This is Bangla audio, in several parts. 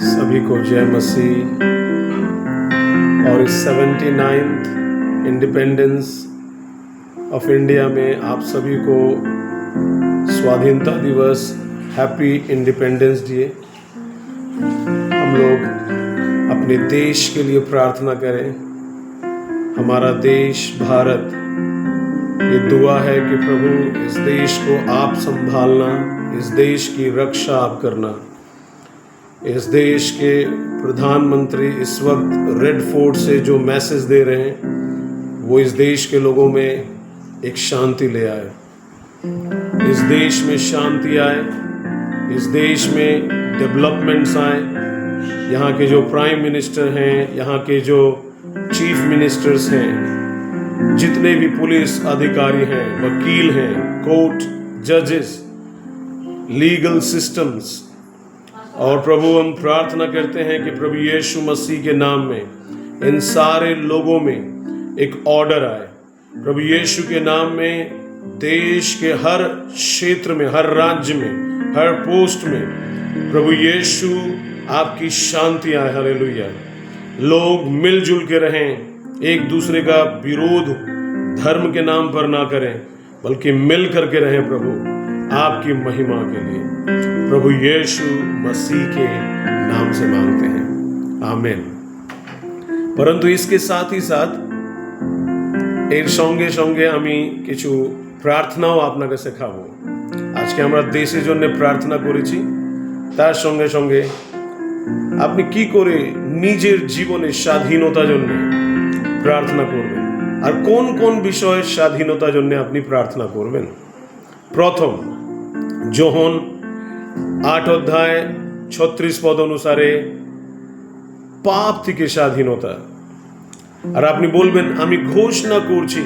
सभी को जय मसीह। और इस seventy ninth independence of India में आप सभी को स्वाधीनता दिवस, हैप्पी इंडिपेंडेंस डे। हम लोग अपने देश के लिए प्रार्थना करें। हमारा देश, भारत, ये दुआ है कि प्रभु, इस देश को आप संभालना, इस देश की रक्षा आप करना। इस देश के प्रधानमंत्री इस वक्त रेड फोर्ट से जो मैसेज दे रहे हैं, वो इस देश के लोगों में एक शांति ले आए। इस देश में शांति आए, इस देश में डेवलपमेंट्स आए। यहाँ के जो प्राइम मिनिस्टर हैं, यहाँ के जो चीफ मिनिस्टर्स हैं, जितने भी पुलिस अधिकारी हैं, वकील हैं कोर्ट जजेस लीगल सिस्टम्स और प्रभु, हम प्रार्थना करते हैं कि प्रभु यीशु मसीह के नाम में, इन सारे लोगों में एक ऑर्डर आए। प्रभु यीशु के नाम में, देश के हर क्षेत्र में, हर राज्य में, हर पोस्ट में, प्रभु यीशु आपकी शांति आए। हालेलुया। लोग मिलजुल के रहें, एक दूसरे का विरोध धर्म के नाम पर ना करें, बल्कि मिल करके रहें प्रभु, आपकी महिमा के लिए। प्रभु यीशु मसीह के नाम से मांगते हैं आमेन परंतु इसके साथ ही साथ এর সঙ্গে সঙ্গে আমি কিছু প্রার্থনাও আপনাকে শেখাবো আজকে আমরা দেশের জন্য প্রার্থনা করেছি তার সঙ্গে সঙ্গে আপনি কি করে নিজের জীবনের স্বাধীনতা জন্য প্রার্থনা করবেন আর কোন কোন বিষয়ের স্বাধীনতা জন্য আপনি প্রার্থনা করবেন প্রথম যোহন আট অধ্যায়, ছত্রিশ পদ অনুসারে পাপ থেকে স্বাধীনতা। আর আপনি বলবেন, আমি ঘোষণা করছি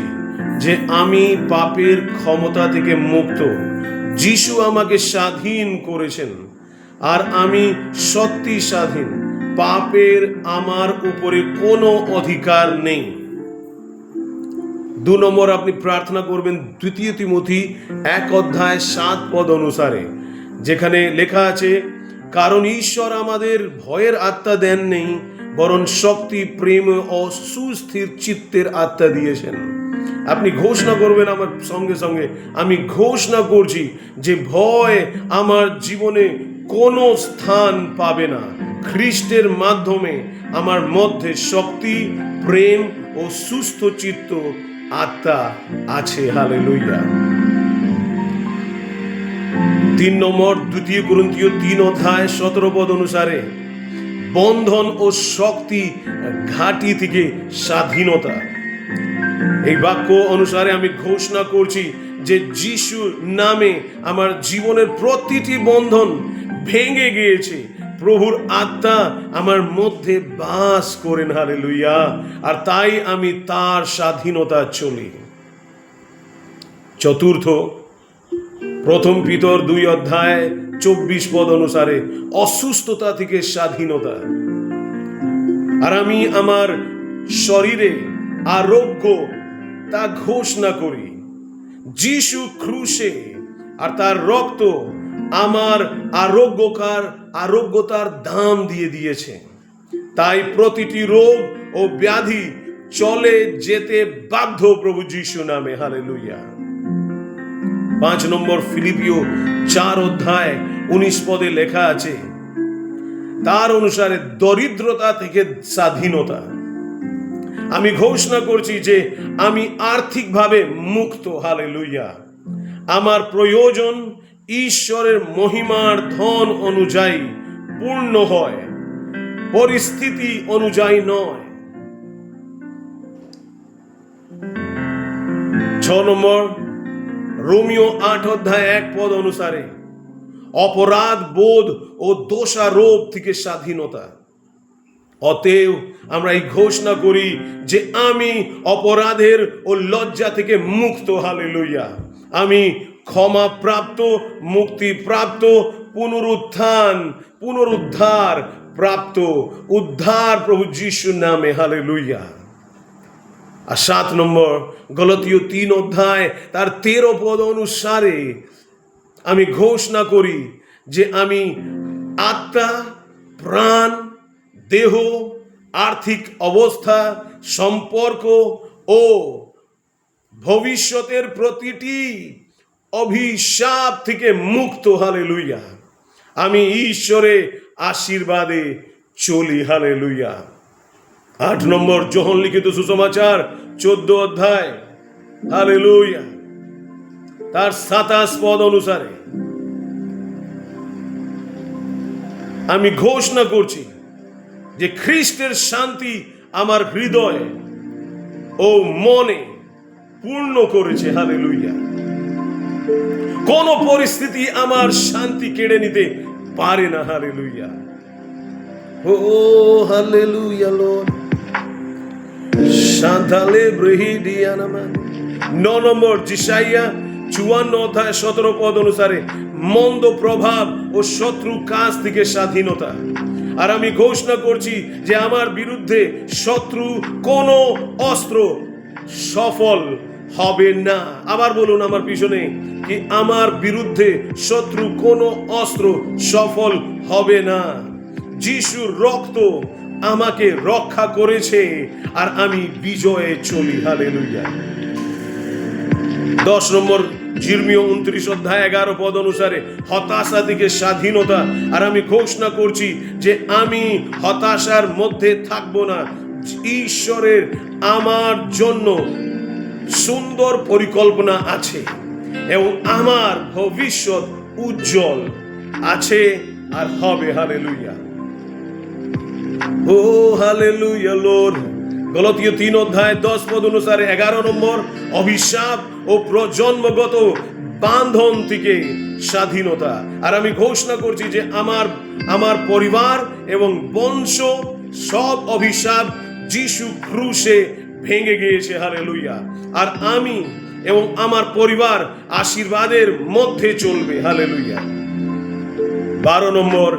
যে আমি পাপের ক্ষমতা থেকে মুক্ত। যিশু আমাকে স্বাধীন করেছেন, আর আমি সত্যি স্বাধীন। পাপের আমার উপরে কোনো অধিকার নেই। দু নম্বর আপনি প্রার্থনা করবেন, দ্বিতীয় তিমথি, এক অধ্যায়, সাত পদ অনুসারে। যেখানে লেখা আছে, কারণ ঈশ্বর আমাদের ভয়ের আত্মা দেন নেই বরং শক্তি, প্রেম ও সুস্থির চিত্তের আত্মা দিয়েছেন। আপনি ঘোষণা করবেন আমার সঙ্গে সঙ্গে, আমি ঘোষণা করছি যে ভয় আমার জীবনে কোনো স্থান পাবে না। খ্রিস্টের মাধ্যমে আমার মধ্যে শক্তি, প্রেম ও সুস্থ চিত্ত আত্মা আছে। হালে লইয়া তিন নম্বর, দ্বিতীয় গ্রন্থীয় তিন অধ্যায় সতেরো পদ অনুসারে, বন্ধন ও শক্তি ঘাটি থেকে স্বাধীনতা। এই বাক্য অনুসারে আমি ঘোষণা করছি যে যিশু নামে আমার জীবনের প্রতিটি বন্ধন ভেঙে গিয়েছে। প্রভুর আত্মা আমার মধ্যে বাস করেন হারে লুইয়া আর তাই আমি তার স্বাধীনতা চলি। চতুর্থ প্রথম পিতর দুই অধ্যায় চব্বিশ পদ অনুসারে অসুস্থতা থেকে স্বাধীনতা। আর আমি আমার শরীরে আরোগ্য তা ঘোষণা করি, যিশু ক্রুশে আর তার রক্ত আমার আরোগ্যকার আরোগ্যতার দাম দিয়ে দিয়েছে। তাই প্রতিটি রোগ ও ব্যাধি চলে যেতে বাধ্য প্রভু যিশু নামে হালে লুইয়া পাঁচ নম্বর ফিলিপিও চার অধ্যায় উনিশ পদে লেখা আছে, তার অনুসারে দরিদ্রতা থেকে স্বাধীনতা। আমি ঘোষণা করছি যে আমি আর্থিকভাবে মুক্ত হালে লুইয়া আমার প্রয়োজন ঈশ্বরের মহিমার ধন অনুযায়ী পূর্ণ হয়, পরিস্থিতি অনুযায়ী নয়। ছ নম্বর রোমিও আট অধ্যায় এক পদ অনুসারে, অপরাধ, বোধ ও দোষারোপ থেকে স্বাধীনতা। অতএব আমরা এই ঘোষণা করি যে আমি অপরাধের ও লজ্জা থেকে মুক্ত হালে লইয়া আমি ক্ষমা প্রাপ্ত মুক্তি প্রাপ্ত পুনরুত্থান, পুনরুদ্ধার প্রাপ্ত, উদ্ধার প্রভু যিশুর নামে হালে লইয়া আর সাত নম্বর, গলতীয় তিন অধ্যায়, তার তেরো পদ অনুসারে আমি ঘোষণা করি যে আমি আত্মা, প্রাণ, দেহ, আর্থিক অবস্থা, সম্পর্ক ও ভবিষ্যতের প্রতিটি অভিশাপ থেকে মুক্ত হালে লুইয়া আমি ঈশ্বরে আশীর্বাদে চলি হালে লুইয়া আট নম্বর যোহন লিখিত সুসমাচার, চোদ্দ অধ্যায়। হালে তার সাতাশ পদ অনুসারে। আমি ঘোষণা করছি যে খ্রিস্টের শান্তি আমার হৃদয় ও মনে পূর্ণ করেছে। হালে লুইয়া কোন পরিস্থিতি আমার শান্তি কেড়ে নিতে পারে না। হালে লুইয়া ও হালে লুইয়া লোড সাঁতালে ব্রহিডিয়ানামান ন নম্বর জিসাইয়া চুয়ান্ন অধ্যায় সতেরো পদ অনুসারে মন্দ প্রভাব ও শত্রু কাজ থেকে স্বাধীনতা। আর আমি ঘোষণা করছি যে আমার বিরুদ্ধে শত্রু কোন অস্ত্র সফল হবে না। আবার বলুন আমার পিছনে কি আমার বিরুদ্ধে শত্রু কোনো অস্ত্র সফল হবে না। যিশুর রক্ত আমাকে রক্ষা করেছে আর আমি বিজয়ে চলি। হালেলুয়া। দশ নম্বর, জির্মীয় উনত্রিশ অধ্যায় এগারো পদ অনুসারে হতাশা থেকে স্বাধীনতা। আর আমি ঘোষণা করছি যে আমি হতাশার মধ্যে থাকব না। ঈশ্বরের আমার জন্য সুন্দর পরিকল্পনা আছে এবং আমার ভবিষ্যৎ উজ্জ্বল আছে আর হবে। হালেলুইয়া ও হালেলুইয়া লোর গলতীয় তিন অধ্যায় দশ পদ অনুসারে এগারো নম্বর, অভিশাপ ও প্রজন্মগত বান্ধন থেকে স্বাধীনতা। আর আমি ঘোষণা করছি যে আমার আমার পরিবার এবং বংশ সব অভিশাপ যিশু ক্রুশে ভেঙে গিয়েছে হালে লুইয়া আর আমি এবং আমার পরিবার আশীর্বাদের মধ্যে চলবে হালে লুইয়া বারো নম্বর,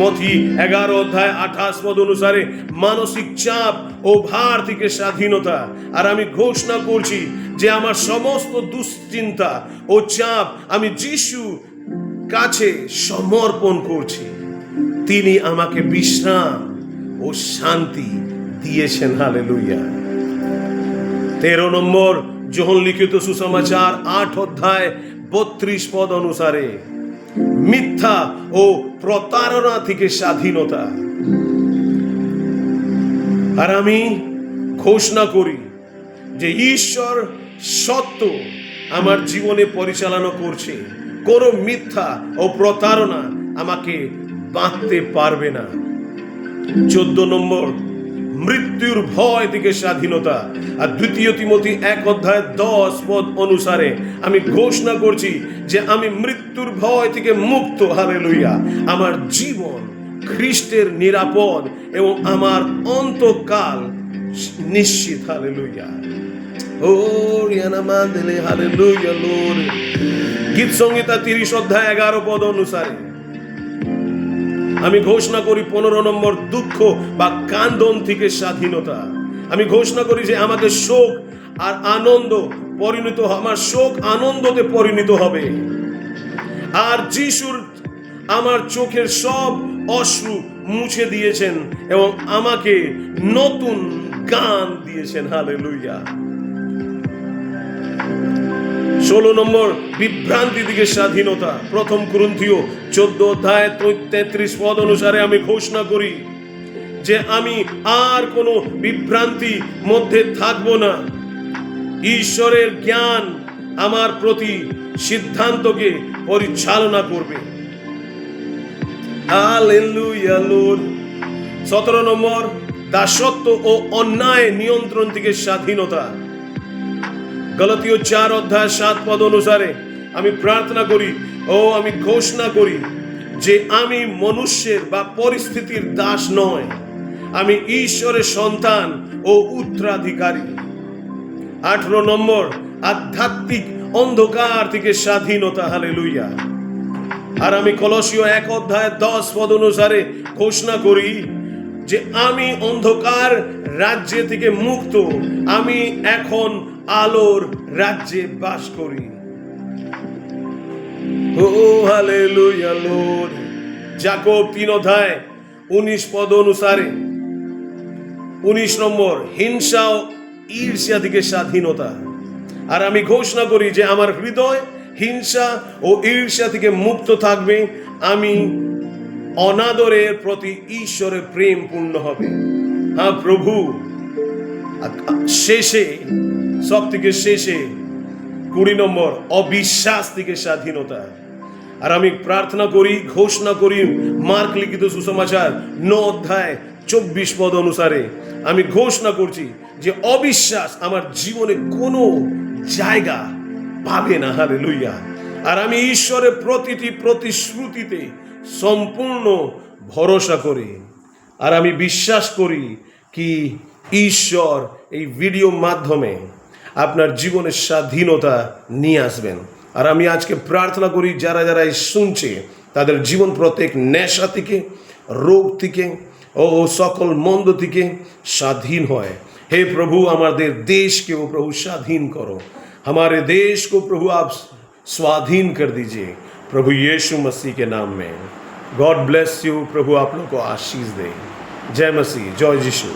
মথি এগারো অধ্যায় আঠাশ পদ অনুসারে মানসিক চাপ ও ভার থেকে স্বাধীনতা। আর আমি ঘোষণা করছি যে আমার সমস্ত দুশ্চিন্তা ও চাপ আমি যিশু কাছে সমর্পণ করছি। তিনি আমাকে বিশ্রাম ও শান্তি দিয়েছেন। হালে লুইয়া তেরো নম্বর যোহন লিখিত সুসমাচার আট অধ্যায় বত্রিশ পদ অনুসারে মিথ্যা ও প্রতারণা থেকে স্বাধীনতা। আর আমি ঘোষণা করি যে ঈশ্বর সত্য আমার জীবনে পরিচালনা করছে। কোনো মিথ্যা ও প্রতারণা আমাকে বাঁধতে পারবে না। চোদ্দ নম্বর মৃত্যুর ভয় থেকে স্বাধীনতা। আর দ্বিতীয় তিমতি এক অধ্যায় দশ পদ অনুসারে আমি ঘোষণা করছি যে আমি মৃত্যুর ভয় থেকে মুক্ত হারে লইয়া আমার জীবন খ্রিস্টের নিরাপদ এবং আমার অন্তকাল নিশ্চিত হারে লইয়া গীত সংহিতা তিরিশ অধ্যায় এগারো পদ অনুসারে আমি ঘোষণা করি পনেরো নম্বর দুঃখ বা কান্দন থেকে স্বাধীনতা। আমি ঘোষণা করি যে আমাদের শোক আর আনন্দ পরিণত আমার শোক আনন্দতে পরিণত হবে। আর যিশুর আমার চোখের সব অশ্রু মুছে দিয়েছেন এবং আমাকে নতুন গান দিয়েছেন। হালে লুইয়া ষোলো নম্বর, বিভ্রান্তি দিকে স্বাধীনতা। প্রথম গ্রন্থিও চোদ্দ অধ্যায় তেত্রিশ পদ অনুসারে আমি ঘোষণা করি যে আমি আর কোনো বিভ্রান্তি মধ্যে থাকব না। ঈশ্বরের জ্ঞান আমার প্রতি সিদ্ধান্তকে পরিচালনা করবে। সতেরো নম্বর, দাসত্ব ও অন্যায় নিয়ন্ত্রণ থেকে স্বাধীনতা। গলতীয় চার অধ্যায় সাত পদ অনুসারে আমি প্রার্থনা করি, ও আমি ঘোষণা করি যে আমি মনুষ্যের বা পরিস্থিতির দাস নয়। আমি ঈশ্বরের সন্তান ও উত্তরাধিকারী। আঠারো নম্বর, আধ্যাত্মিক অন্ধকার থেকে স্বাধীনতা হালে লুইয়া আর আমি কলসীয় এক অধ্যায় দশ পদ অনুসারে ঘোষণা করি যে আমি অন্ধকার রাজ্য থেকে মুক্ত। আমি এখন আলোর রাজ্যে বাস করি। ও হালেলুয়া লোর জাকব তিন অধ্যায় উনিশ পদ অনুসারে। উনিশ নম্বর, হিংসা ও ঈর্ষ্যা থেকে স্বাধীনতা। আর আমি ঘোষণা করি যে আমার হৃদয় হিংসা ও ঈর্ষ্যা থেকে মুক্ত থাকবে। আমি অনাদরের প্রতি ঈশ্বরের প্রেম পূর্ণ হবে। হ্যাঁ প্রভু। শেষে সব থেকে শেষে কুড়ি নম্বর, অবিশ্বাস থেকে স্বাধীনতা। আর আমি প্রার্থনা করি, ঘোষণা করি, মার্ক লিখিত সুসমাচার, ন অধ্যায়, চব্বিশ পদ অনুসারে। আমি ঘোষণা করছি যে অবিশ্বাস আমার জীবনে কোনো জায়গা পাবে না। হারে লইয়া আর আমি ঈশ্বরের প্রতিটি প্রতিশ্রুতিতে সম্পূর্ণ ভরসা করি। আর আমি বিশ্বাস করি কি ঈশ্বর এই ভিডিও মাধ্যমে আপনার জীবনের স্বাধীনতা নিয়ে আসবেন আর আমি আজকে প্রার্থনা করি যারা যারা এই শুনছে তাদের জীবন প্রত্যেক নেশা থেকে রোগ থেকে ও সকল মন্দ থেকে স্বাধীন হয় हे प्रभु हमारे देश के वो प्रभु स्वाधीन करो हमारे देश को प्रभु आप स्वाधीन कर दीजिए प्रभु यीशु मसीह के नाम में गॉड ब्लेस यू प्रभु आप लोग को आशीष दे जय मसीह जय यीशु